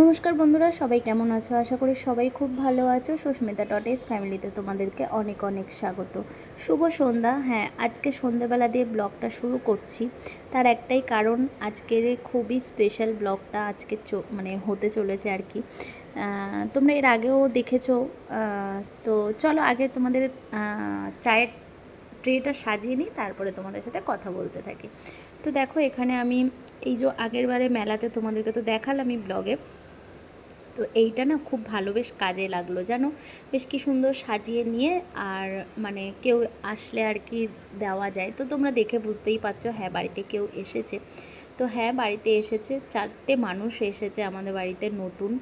নমস্কার বন্ধুরা, সবাই কেমন আছো? আশা করি সবাই খুব ভালো আছো। সুস্মিতা টটেস ফ্যামিলিতে তোমাদেরকে অনেক অনেক স্বাগত। শুভ সন্ধ্যা। হ্যাঁ আজকে সন্ধ্যাবেলা দিয়ে ব্লগটা শুরু করছি। তার একটাই কারণ, আজকের খুবই স্পেশাল ব্লগটা আজকে মানে হতে চলেছে আর কি। তোমরা এর আগেও দেখেছ। তো চলো আগে তোমাদের চায়ের ট্রেটা সাজিয়ে নিই, তারপরে তোমাদের সাথে কথা বলতে থাকি। তো দেখো, এখানে আমি এই যে আগের বারে মেলাতে তোমাদেরকে তো দেখালাম আমি ব্লগে। তো এইটা না খুব ভালো বেশ কাজে লাগল, জানো? বেশ কি সুন্দর সাজিয়ে নিয়ে আর মানে কেউ আসলে আর কি দেওয়া যায়। তো তোমরা দেখে বুঝতেই পারছ হ্যাঁ বাড়িতে কেউ এসেছে। তো হ্যাঁ বাড়িতে এসেছে, চারটে মানুষ এসেছে আমাদের বাড়িতে নতুন।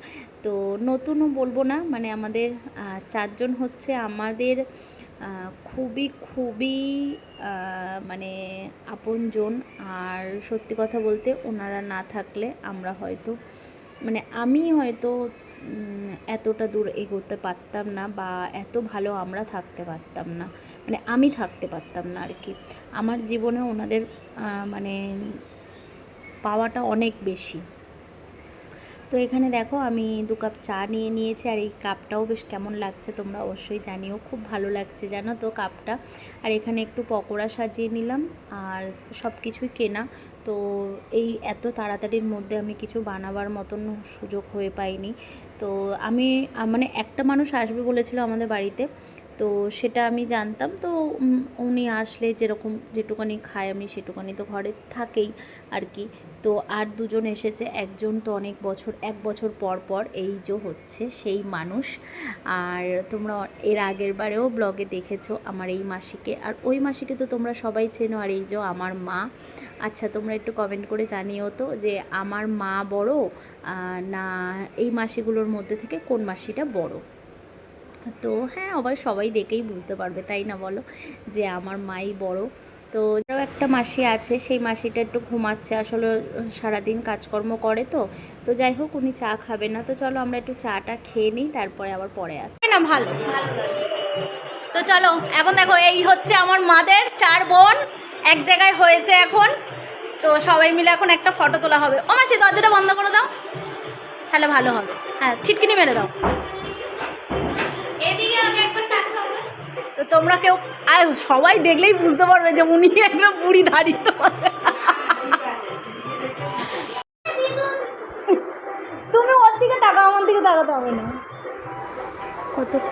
তো নতুনও বলব না মানে আমাদের চারজন হচ্ছে আমাদের খুবই খুবই মানে আপনজন। আর সত্যি কথা বলতে ওনারা না থাকলে আমরা হয়তো মানে আমি হয়তো এতটা দূর এগোতে পারতাম না বা এত ভালো আমরা থাকতে পারতাম না। মানে আমি থাকতে পারতাম না আর কি আমার জীবনে ওনাদের মানে পাওয়াটা অনেক বেশি। তো এখানে দেখো, আমি দু কাপ চা নিয়ে নিয়েছি আর এই কাপটাও বেশ কেমন লাগছে তোমরা অবশ্যই জানিও। খুব ভালো লাগছে জানো তো কাপটা। আর এখানে একটু পকোড়া সাজিয়ে নিলাম আর সব কিছুই কেনা। তো এই এত তাড়াতাড়ির মধ্যে আমি কিছু বানাবার মতন সুযোগ হয়ে পাইনি। তো আমি মানে একটা মানুষ আসবে বলেছিল আমাদের বাড়িতে। তো সেটা আমি জানতাম। তো উনি আসলে যেরকম যেটুকানি খায় আমি সেটুকানি তো ঘরে থাকেই আর কি তো আর দুজন এসেছে, একজন তো অনেক বছর, এক বছর পর পর এই যে হচ্ছে সেই মানুষ। আর তোমরা এর আগের বারেও ব্লগে দেখেছ আমার এই মাসিকে। আর ওই মাসিকে তো তোমরা সবাই চেনো, আর এই যে আমার মা। আচ্ছা তোমরা একটু কমেন্ট করে জানিও তো যে আমার মা বড় না এই মাসিগুলোর মধ্যে থেকে কোন মাসিটা বড়? তো হ্যাঁ আবার সবাই দেখেই বুঝতে পারবে, তাই না বলো? যে আমার মাই বড়। তো আরও একটা মাসি আছে, সেই মাসিটা একটু ঘুমাচ্ছে, আসলে সারাদিন কাজকর্ম করে তো। তো যাই হোক, উনি চা খাবে না। তো চলো আমরা একটু চাটা খেয়ে নিই, তারপরে আবার পরে আসি। না, ভালো। তো চলো, এখন দেখো, এই হচ্ছে আমার মাদের চার বোন। এক জায়গায় হয়েছে এখন। তো সবাই মিলে এখন একটা ফটো তোলা হবে। ও মাসি, দরজাটা বন্ধ করে দাও। তাহলে ভালো হবে। হ্যাঁ ছিটকিনি মেরে দাও। তোমরা কেউ সবাই দেখলেই বুঝতে পারবে যে উনি একদম বুড়ি দাঁড়িয়ে তুমি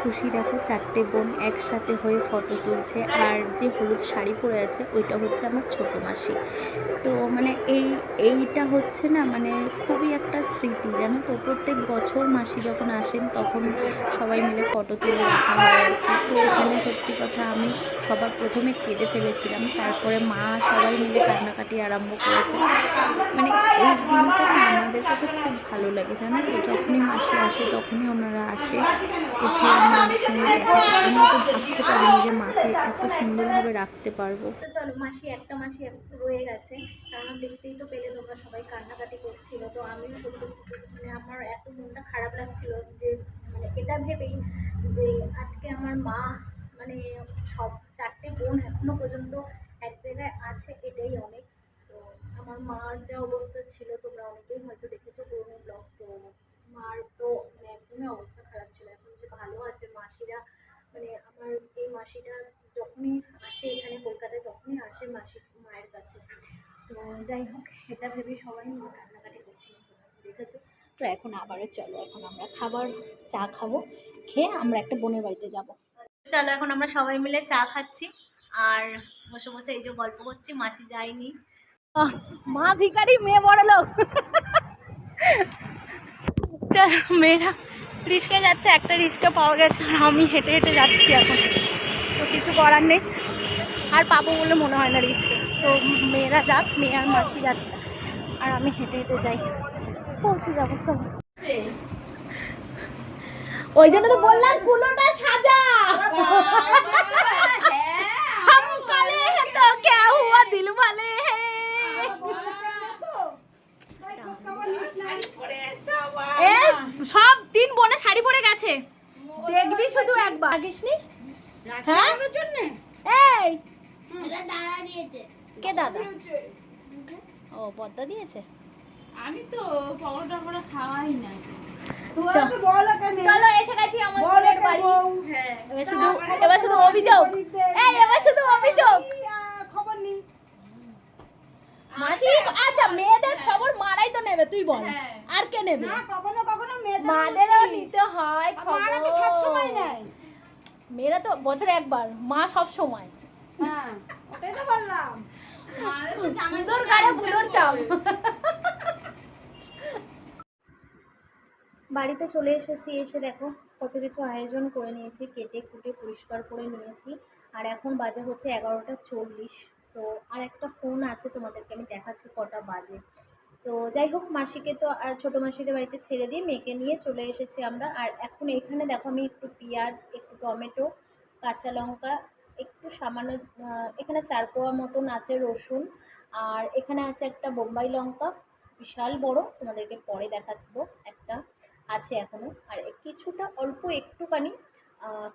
খুশি দেখো, চারটে বোন একসাথে হয়ে ফটো তুলছে। আর যে হলুদ শাড়ি পরে আছে, ওইটা হচ্ছে আমার ছোটো মাসি। তো মানে এই, এইটা হচ্ছে না মানে খুবই একটা স্মৃতি, জানো তো? প্রত্যেক বছর মাসি যখন আসেন, তখন সবাই মিলে ফটো তুলে রাখা হয় আর কি। তো এখানে সত্যি কথা, আমি সবার প্রথমে কেঁদে ফেলেছিলাম। তারপরে মা সবাই মিলে কান্নাকাটি আরম্ভ করেছে। মানে এই দিনটা আমাদের কাছে খুব ভালো লাগে, জানো তো? যখনই মাসি আসে, তখনই ওনারা আসে, এসে আমার সঙ্গে আমি তো ভাবতে পারিনি যে মাকে এত সুন্দরভাবে রাখতে পারব। তো চলো মাসি একটা মাসি রয়ে গেছে। কারণ দেখতেই তো পেলে তোমরা সবাই কান্নাকাটি করছিল। তো আমিও সত্যি মানে আমার এত মনটা খারাপ লাগছিল যে মানে এটা ভেবেই যে আজকে আমার মা মানে সব চারটে বোন এখনও পর্যন্ত এক জায়গায় আছে এটাই অনেক। তো আমার মার যা অবস্থা ছিল তোমরা অনেকেই হয়তো দেখেছ পুরোনো ব্লগ তো মার তো মানে একদমই অবস্থা খারাপ ছিল এখন যে ভালো আছে মাসিরা মানে আমার এই মাসিটা যখনই আসে এখানে কলকাতায়, তখনই আসে মাসি, মায়ের কাছে। তো যাই হোক, এটা ভেবে সবাই কান্নাকাটি করছিলাম দেখেছ তো এখন আবারও চলো, এখন আমরা খাবার চা খাব, খেয়ে আমরা একটা বোনের বাড়িতে যাব। চলো, এখন আমরা সবাই মিলে চা খাচ্ছি। আর বসে বসে এই যে গল্প করছি, মাসি যায়নি। মা ভিখারি, মেয়ে বড় লোক মেয়েরা রিস্কে যাচ্ছে একটা রিস্কে পাওয়া গেছে আর আমি হেঁটে হেঁটে যাচ্ছি এখন তো কিছু করার নেই আর পাবো বলে মনে হয় না রিস্কে তো মেয়েরা যাক মেয়ে আর মাসি যাচ্ছে আর আমি হেঁটে হেঁটে যাই পৌঁছে যাবো চলো ওই জন্য তো বললাম কুলোটা সাজা हम काले हैं तो क्या हुआ दिल वाले সব তিন বোনে শাড়ি পরে গেছে। দেখবি শুধু একবার। আগিসনি হ্যাঁ? এই। কে দাদা? ও পদ্মা দিয়েছে? আমি তো পকোড়া টকোড়া খাওয়াই না। চলো। এসে গেছি আমার বাড়ি। হ্যাঁ এবার শুধু এবার শুধু অভিযোগ গরিবদের এই এবার শুধু অভিযোগ এই, আহ, খবর নি মাসি আচ্ছা মেয়েদের খবর তো নেবে তুই বল। আর কে নেবে? না কখনো কখনো মাদেরও নিতে হয় খবর মারা তো সবসময় নেয়। মেয়েরা তো বছরে একবার মা সব সময় হ্যাঁ ওটাই তো বললাম। বুদোর গাড়ে বুদোর চাপ বাড়িতে চলে এসেছি এসে দেখো কত কিছু আয়োজন করে নিয়েছি কেটে কুটে পরিষ্কার করে নিয়েছি। আর এখন বাজে হচ্ছে এগারোটা চল্লিশ। তো আর একটা ফোন আছে তোমাদেরকে আমি দেখাচ্ছি কটা বাজে। তো যাই হোক, মাসিকে তো আর ছোটো মাসিদের বাড়িতে ছেড়ে দিয়ে মেয়েকে নিয়ে চলে এসেছি আমরা। আর এখন এখানে দেখো, আমি একটু পেঁয়াজ, একটু টমেটো, কাঁচা লঙ্কা, একটু সামান্য এখানে চার পোয়া মতন আছে রসুন। আর এখানে আছে একটা বোম্বাই লঙ্কা, বিশাল বড়, তোমাদেরকে পরে দেখাবো একটা আছে এখনও আর কিছুটা অল্প একটুখানি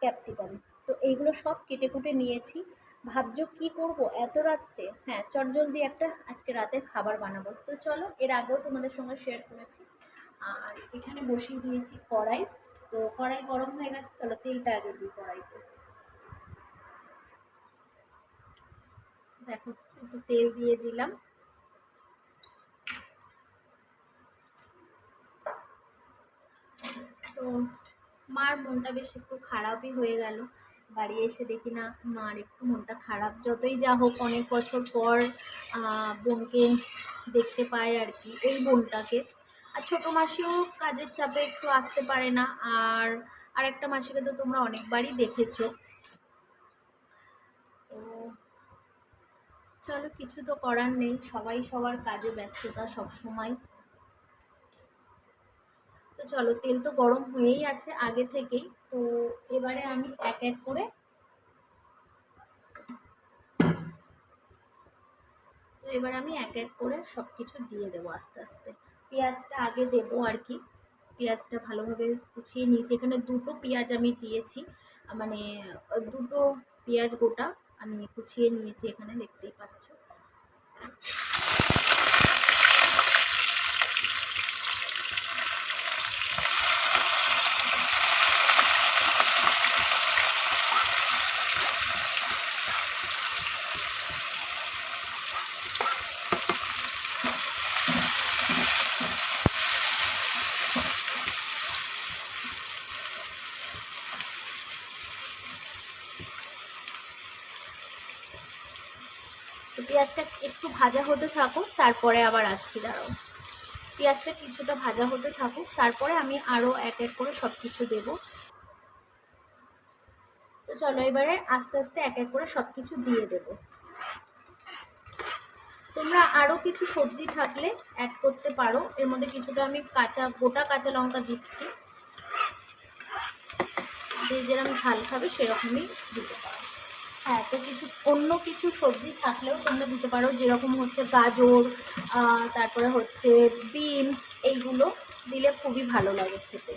ক্যাপসিকাম। তো এইগুলো সব কেটে কুটে নিয়েছি। ভাবছ কি করব? এত রাত্রে? হ্যাঁ চটজলদি একটা আজকে রাতে খাবার বানাবো। তো চলো, এর আগেও তোমাদের সঙ্গে শেয়ার করেছি। আর এখানে বসিয়ে দিয়েছি কড়াই। তো কড়াই গরম হয়ে গেছে, চলো তেলটা আগে দিই কড়াইতে। দেখো, একটু তেল দিয়ে দিলাম। তো মার মনটা বেশ একটু খারাপই হয়ে গেল। বাড়ি এসে দেখি না, মার একটু মনটা খারাপ। যতই যা হোক, অনেক বছর পর বোনকে দেখতে পায় আর কি, এই বোনটাকে। আর ছোটো মাসিও কাজের চাপে একটু আসতে পারে না, আর আর একটা মাসিকে তো তোমরা অনেকবারই দেখেছ। তো চলো, কিছু তো করার নেই, সবাই সবার কাজে ব্যস্ততা সব সময় তো চলো, তেল তো গরম হয়েই আছে আগে থেকেই। তো এবারে আমি এক এক করে তো এবার আমি এক এক করে সব কিছু দিয়ে দেবো আস্তে আস্তে। পেঁয়াজটা আগে দেবো আর কি। পেঁয়াজটা ভালোভাবে কুচিয়ে নিয়েছি। এখানে দুটো পেঁয়াজ আমি দিয়েছি। মানে দুটো পেঁয়াজ গোটা আমি কুচিয়ে নিয়েছি এখানে, দেখতেই পাচ্ছ তো পেঁয়াজটা একটু ভাজা হতে থাকুক, তারপরে আবার আসছি, দাঁড়াও। পেঁয়াজটা কিছুটা ভাজা হতে থাকুক, তারপরে আমি আরও এক এক করে সব কিছু দেবো। তো চলো এবারে আস্তে আস্তে এক এক করে সব কিছু দিয়ে দেবো। তোমরা আরও কিছু সবজি থাকলে অ্যাড করতে পারো। এর মধ্যে কিছুটা আমি কাঁচা, গোটা কাঁচা লঙ্কা দিচ্ছি। যে যেরকম ঝাল খাবে সেরকমই দিতে পারো। হ্যাঁ তো কিছু, অন্য কিছু সবজি থাকলেও তোমরা দিতে পারো, যেরকম হচ্ছে গাজর তারপরে হচ্ছে বিনস, এইগুলো দিলে খুবই ভালো লাগে খেতে।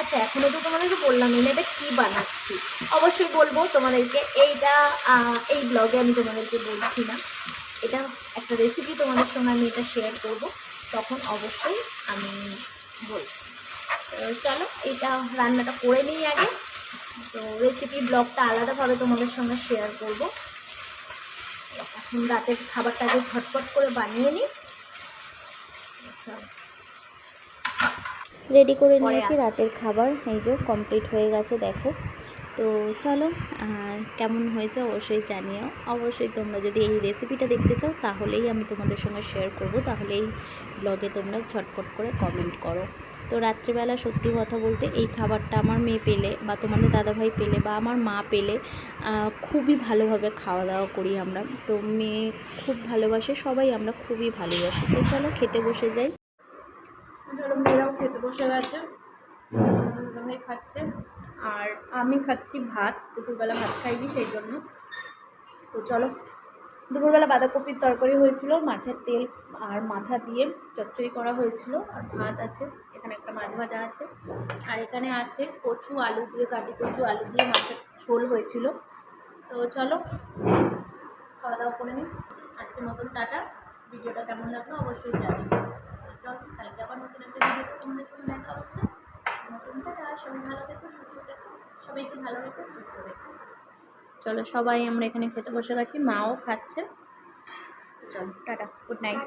আচ্ছা এখনও তো তোমাদেরকে বললাম এটা কী বানাচ্ছি? অবশ্যই বলব তোমাদেরকে, এইটা এই ব্লগে আমি তোমাদেরকে বলছি না। এটা একটা রেসিপি তোমাদের সঙ্গে আমি এটা শেয়ার করব, তখন অবশ্যই আমি বলছি। চলো, এটা রান্নাটা করে নিই আগে। তো রেসিপি ব্লগটা আলাদাভাবে তোমাদের সঙ্গে শেয়ার করব। এখন রাতের খাবারটা আগে ঝটপট করে বানিয়ে নিই। চলো। রেডি করে নিয়েছি রাতের খাবার। এই যে কমপ্লিট হয়ে গেছে দেখো। তো চলো আর কেমন হয়েছে অবশ্যই জানিও। অবশ্যই তোমরা যদি এই রেসিপিটা দেখতে চাও তাহলেই আমি তোমাদের সঙ্গে শেয়ার করব। তাহলে এই ব্লগে তোমরা ঝটপট করে কমেন্ট করো। তো রাত্রিবেলা সত্যি কথা বলতে এই খাবারটা আমার মেয়ে পেলে বা তোমাদের দাদাভাই পেলে বা আমার মা পেলে খুবই ভালোভাবে খাওয়া দাওয়া করি আমরা। তো মেয়ে খুব ভালোবাসে, সবাই আমরা খুবই ভালোবাসি। তো চলো খেতে বসে যাই। ধরো মেয়েরাও খেতে বসে গেছে, দাদাভাই খাচ্ছে। আর আমি খাচ্ছি ভাত, দুপুরবেলা ভাত খাইনি সেই জন্য। তো চলো, দুপুরবেলা বাঁধাকপির তরকারি হয়েছিল, মাছের তেল আর মাথা দিয়ে চচ্চড়ি করা হয়েছিল, আর ভাত আছে। এখানে একটা মাছ ভাজা আছে। আর এখানে আছে কচু আলু দিয়ে, কাটি কচু আলু দিয়ে মাছের ঝোল হয়েছিল। তো চলো, খাওয়া দাওয়া করে নিই। আজকের মতন টাটা। ভিডিওটা কেমন লাগল অবশ্যই জানি চল, কালকে আবার নতুন একটা ভিডিওতে তোমাদের সঙ্গে দেখা হচ্ছে। নতুন টাটা, সবাই ভালো থেকো, সুস্থ থেকো। সবাইকে ভালো রেখো, সুস্থ রেখো। চলো, সবাই আমরা এখানে খেতে বসে গেছি, মাও খাচ্ছে। চলো, টাটা গুড নাইট